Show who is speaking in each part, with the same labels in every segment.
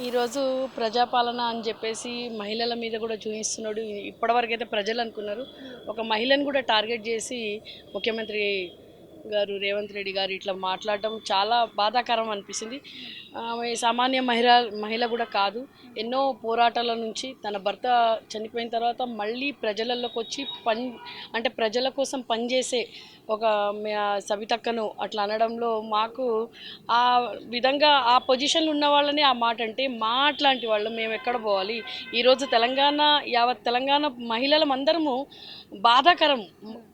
Speaker 1: ఈరోజు ప్రజాపాలన అని చెప్పేసి మహిళల మీద కూడా చూపిస్తున్నాడు. ఇప్పటివరకు అయితే ప్రజలు అనుకున్నారు. ఒక మహిళను కూడా టార్గెట్ చేసి ముఖ్యమంత్రి గారు రేవంత్ రెడ్డి గారు ఇట్లా మాట్లాడటం చాలా బాధాకరం అనిపిస్తుంది. ఆమె సామాన్య మహిళ మహిళ కూడా కాదు. ఎన్నో పోరాటాల నుంచి తన భర్త చనిపోయిన తర్వాత మళ్ళీ ప్రజలలోకి వచ్చి పని అంటే ప్రజల కోసం పనిచేసే ఒక సవితక్కను అట్లా అనడంలో మాకు ఆ విధంగా ఆ పొజిషన్లో ఉన్న వాళ్ళని ఆ మాట అంటే మా అట్లాంటి వాళ్ళు మేము ఎక్కడ పోవాలి? ఈరోజు తెలంగాణ యావత్ తెలంగాణ మహిళలం అందరము బాధాకరం.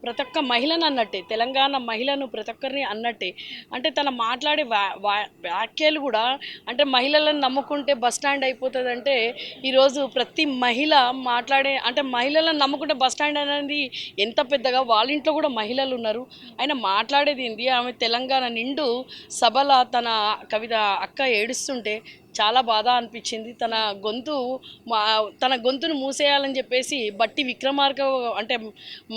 Speaker 1: ప్రతి ఒక్క మహిళను అన్నట్టే. తెలంగాణ మహిళ మహిళలను ప్రతి ఒక్కరిని అన్నట్టే. అంటే తన మాట్లాడే వ్యా- వ్యాఖ్యలు కూడా అంటే మహిళలను నమ్ముకుంటే బస్ స్టాండ్ అయిపోతుంది అంటే ఈరోజు ప్రతి మహిళ మాట్లాడే అంటే మహిళలను నమ్ముకుంటే బస్ స్టాండ్ అనేది ఎంత పెద్దగా వాళ్ళ ఇంట్లో కూడా మహిళలు ఉన్నారు. ఆయన మాట్లాడేది ఏంది? ఆమె తెలంగాణ నిండు సభల తన కవిత అక్క ఏడుస్తుంటే చాలా బాధ అనిపించింది. తన గొంతు మా తన గొంతును మూసేయాలని చెప్పేసి బట్టి విక్రమార్క అంటే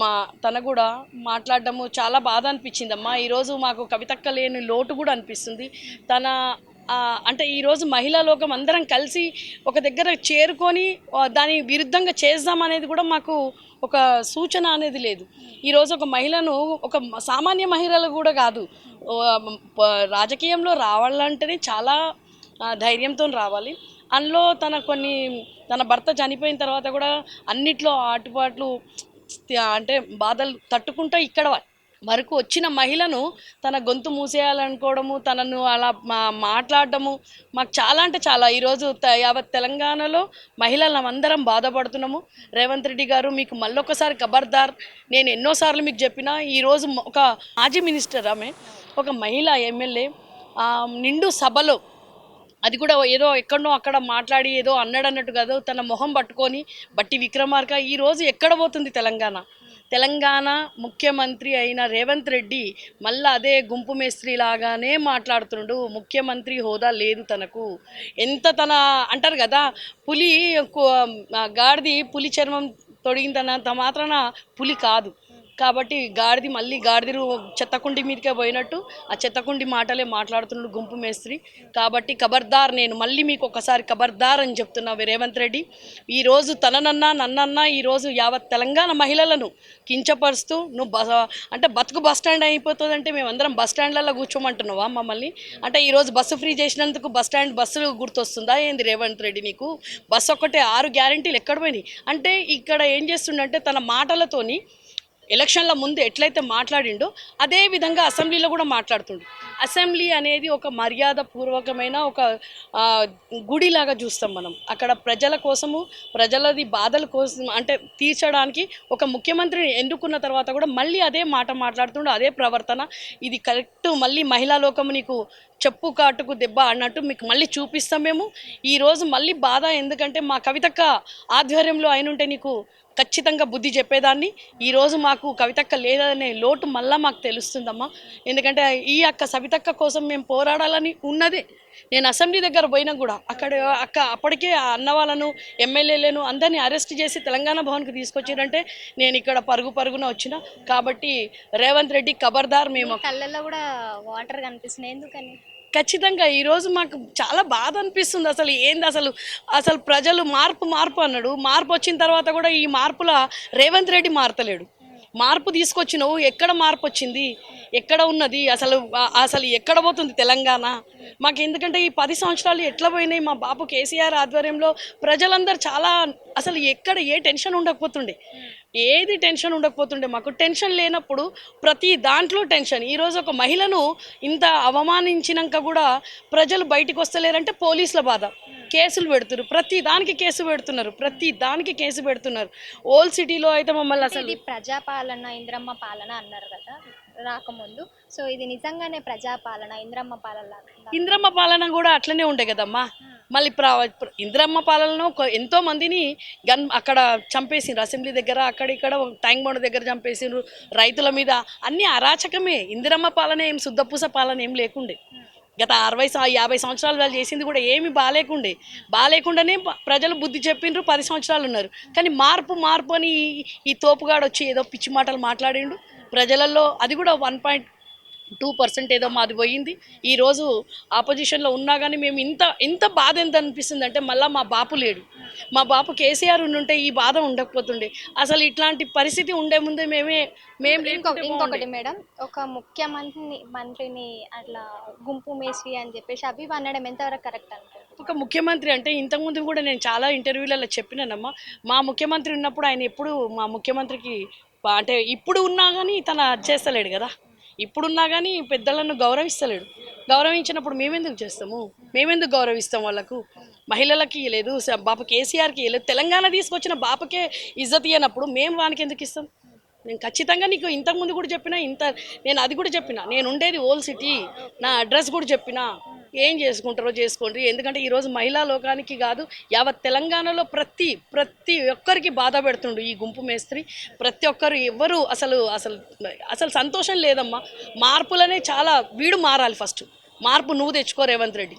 Speaker 1: మా తన కూడా మాట్లాడడము చాలా బాధ అనిపించింది అమ్మా. ఈరోజు మాకు కవితక్క లేని లోటు కూడా అనిపిస్తుంది. తన అంటే ఈరోజు మహిళా లోకం అందరం కలిసి ఒక దగ్గర చేరుకొని దాని విరుద్ధంగా చేద్దామనేది కూడా మాకు ఒక సూచన అనేది లేదు. ఈరోజు ఒక మహిళను ఒక సామాన్య మహిళలు కూడా కాదు. రాజకీయంలో రావాలంటేనే చాలా ధైర్యంతో రావాలి. అందులో తన కొన్ని తన భర్త చనిపోయిన తర్వాత కూడా అన్నిట్లో ఆటుపాట్లు అంటే బాధలు తట్టుకుంటూ ఇక్కడ వరకు వచ్చిన మహిళను తన గొంతు మూసేయాలనుకోవడము తనను అలా మా మాట్లాడడము మాకు చాలా అంటే చాలా. ఈరోజు త- యావత్ తెలంగాణలో మహిళలు అందరం బాధపడుతున్నాము. రేవంత్ రెడ్డి గారు మీకు మళ్ళొకసారి ఖబర్దార్ నేను ఎన్నోసార్లు మీకు చెప్పిన ఈరోజు ఒక మాజీ మినిస్టర్ ఆమె ఒక మహిళ ఎమ్మెల్యే నిండు సభలో అది కూడా ఏదో ఎక్కడనో అక్కడ మాట్లాడి ఏదో అన్నాడు అన్నట్టు కాదు తన మొహం పట్టుకొని బట్టి విక్రమార్క ఈ రోజు ఎక్కడ పోతుంది తెలంగాణ? తెలంగాణ ముఖ్యమంత్రి అయిన రేవంత్ రెడ్డి మళ్ళీ అదే గుంపు మేస్త్రి లాగానే మాట్లాడుతుండు. ముఖ్యమంత్రి హోదా లేదు తనకు. ఎంత తన అంటారు కదా పులి గాడిది పులి చర్మం తొడిగినంత మాత్రాన పులి కాదు. కాబట్టి గాడిది మళ్ళీ గాడిది చెత్తకుండి మీదకే పోయినట్టు ఆ చెత్తకుండి మాటలే మాట్లాడుతున్నాడు గుంపు మేస్త్రి. కాబట్టి ఖబర్దార్ నేను మళ్ళీ మీకు ఒకసారి ఖబర్దార్ అని చెప్తున్నా రేవంత్ రెడ్డి. ఈరోజు తననన్నా నన్నన్నా ఈరోజు యావత్ తెలంగాణ మహిళలను కించపరుస్తూ నువ్వు బ అంటే బతుకు బస్ స్టాండ్ అయిపోతుందంటే మేమందరం బస్ స్టాండ్లలో కూర్చోమంటున్నావా మమ్మల్ని? అంటే ఈరోజు బస్సు ఫ్రీ చేసినందుకు బస్ స్టాండ్ బస్సు గుర్తొస్తుందా ఏంది రేవంత్ రెడ్డి నీకు? బస్సు ఒక్కటే ఆరు గ్యారంటీలు ఎక్కడ పోయినాయి? అంటే ఇక్కడ ఏం చేస్తుండంటే తన మాటలతోని ఎలక్షన్ల ముందు ఎట్లయితే మాట్లాడిండో అదే విధంగా అసెంబ్లీలో కూడా మాట్లాడుతుండు. అసెంబ్లీ అనేది ఒక మర్యాద పూర్వకమైన ఒక గుడిలాగా చూస్తాం మనం. అక్కడ ప్రజల కోసము ప్రజలది బాధల కోసం అంటే తీర్చడానికి ఒక ముఖ్యమంత్రిని ఎన్నుకున్న తర్వాత కూడా మళ్ళీ అదే మాట మాట్లాడుతుండు అదే ప్రవర్తన. ఇది కరెక్ట్ మళ్ళీ మహిళా లోకము నీకు చెప్పు కాటుకు దెబ్బ అన్నట్టు మీకు మళ్ళీ చూపిస్తాం మేము. ఈరోజు మళ్ళీ బాధ ఎందుకంటే మా కవితక్క ఆధ్వర్యంలో అయినుంటే నీకు ఖచ్చితంగా బుద్ధి చెప్పేదాన్ని. ఈరోజు మాకు కవితక్క లేదనే లోటు మళ్ళా మాకు తెలుస్తుందమ్మా. ఎందుకంటే ఈ అక్క సవితక్క కోసం మేము పోరాడాలని ఉన్నదే. నేను అసెంబ్లీ దగ్గర పోయినా కూడా అక్కడ అక్క అప్పటికే ఆ అన్న వాళ్ళను ఎమ్మెల్యేలను అందరినీ అరెస్ట్ చేసి తెలంగాణ భవన్కి తీసుకొచ్చారంటే నేను ఇక్కడ పరుగు పరుగున వచ్చిన. కాబట్టి రేవంత్ రెడ్డి ఖబర్దార్ మేము.
Speaker 2: కళ్ళల్లో కూడా వాటర్ కనిపిస్తున్నాయి. ఎందుకని?
Speaker 1: ఖచ్చితంగా ఈరోజు మాకు చాలా బాధ అనిపిస్తుంది. అసలు ఏంది అసలు అసలు ప్రజలు మార్పు మార్పు అన్నాడు. మార్పు వచ్చిన తర్వాత కూడా ఈ మార్పుల రేవంత్ రెడ్డి మారతలేడు. మార్పు తీసుకొచ్చినావు ఎక్కడ మార్పు వచ్చింది? ఎక్కడ ఉన్నది? అసలు అసలు ఎక్కడ పోతుంది తెలంగాణ? మాకు ఎందుకంటే ఈ పది సంవత్సరాలు ఎట్లా పోయినాయి? మా బాబు కేసీఆర్ ఆధ్వర్యంలో ప్రజలందరూ చాలా అసలు ఎక్కడ ఏ టెన్షన్ ఉండకపోతుండే. ఏది టెన్షన్ ఉండకపోతుండే. మాకు టెన్షన్ లేనప్పుడు ప్రతి దాంట్లో టెన్షన్. ఈరోజు ఒక మహిళను ఇంత అవమానించినాక కూడా ప్రజలు బయటికి వస్తలేరంటే పోలీసుల బాధ. కేసులు పెడుతున్నారు. ప్రతి దానికి కేసు పెడుతున్నారు. ప్రతి దానికి కేసు పెడుతున్నారు. ఓల్డ్ సిటీలో అయితే మమ్మల్ని అసలు
Speaker 2: ప్రజాపాలన ఇంద్రమ్మ పాలన అన్నారు కదా రాకముందు. సో ఇది నిజంగానే ప్రజాపాలన ఇంద్రమ్మ పాలన
Speaker 1: ఇంద్రమ్మ పాలన కూడా అట్లనే ఉండే కదమ్మా. మళ్ళీ ఇంద్రమ్మ పాలనలో కొ- ఎంతో మందిని గన్ అక్కడ చంపేసిండ్రు. అసెంబ్లీ దగ్గర అక్కడ ఇక్కడ ట్యాంక్ బండ్ దగ్గర చంపేసిండ్రు. రైతుల మీద అన్ని అరాచకమే. ఇందిరమ్మ పాలన ఏం శుద్ధపూస పాలన ఏం లేకుండే. గత అరవై యాభై సంవత్సరాలు వాళ్ళు చేసింది కూడా ఏమి బాగాలేకుండే బాగాలేకుండానే ప్రజలు బుద్ధి చెప్పిండ్రు పది సంవత్సరాలు ఉన్నారు. కానీ మార్పు మార్పు అని ఈ- ఈ తోపుగాడు వచ్చి ఏదో పిచ్చి మాటలు మాట్లాడిండు. ప్రజలలో అది కూడా వన్ పాయింట్ టూ పర్సెంట్ ఏదో మాది పోయింది. ఈరోజు ఆపోజిషన్లో ఉన్నా కానీ మేము ఇంత ఇంత బాధ ఎంత అనిపిస్తుంది అంటే మళ్ళీ మా బాపు లేడు. మా బాపు కేసీఆర్ ఉండుంటే ఈ బాధ ఉండకపోతుండే. అసలు ఇట్లాంటి పరిస్థితి ఉండే ముందే మేమే మేము
Speaker 2: ఇంకొకటి మేడం ఒక ముఖ్యమంత్రిని మంత్రిని అట్లా గుంపు మేసి అని చెప్పేసి అవి అనడం ఎంతవరకు కరెక్ట్ అనుకుంటున్నారు?
Speaker 1: ఒక ముఖ్యమంత్రి అంటే ఇంతకుముందు కూడా నేను చాలా ఇంటర్వ్యూలలో చెప్పినానమ్మా. మా ముఖ్యమంత్రి ఉన్నప్పుడు ఆయన ఎప్పుడు మా ముఖ్యమంత్రికి అంటే ఇప్పుడు ఉన్నా కానీ తన చేస్తలేడు కదా. ఇప్పుడున్నా కానీ పెద్దలను గౌరవిస్తలేడు. గౌరవించినప్పుడు మేమెందుకు చేస్తాము? మేమెందుకు గౌరవిస్తాం వాళ్ళకు? మహిళలకి ఇవ్వలేదు బాప కేసీఆర్కి ఇవ్వలేదు తెలంగాణ తీసుకొచ్చిన బాపకే ఇజ్జత్ ఇవ్వనప్పుడు మేము వానికి ఎందుకు ఇస్తాం? నేను ఖచ్చితంగా నీకు ఇంతకుముందు కూడా చెప్పిన ఇంత నేను అది కూడా చెప్పిన నేను ఉండేది ఓల్డ్ సిటీ నా అడ్రస్ కూడా చెప్పిన ఏం చేసుకుంటారో చేసుకోండి. ఎందుకంటే ఈరోజు మహిళా లోకానికి కాదు యావత్ తెలంగాణలో ప్రతి ప్రతి ఒక్కరికి బాధ పెడుతుండు ఈ గుంపు మేస్త్రి. ప్రతి ఒక్కరు ఎవరు అసలు అసలు అసలు సంతోషం లేదమ్మా. మార్పులనే చాలా వీడు మారాలి ఫస్ట్. మార్పు నువ్వు తెచ్చుకో రేవంత్ రెడ్డి.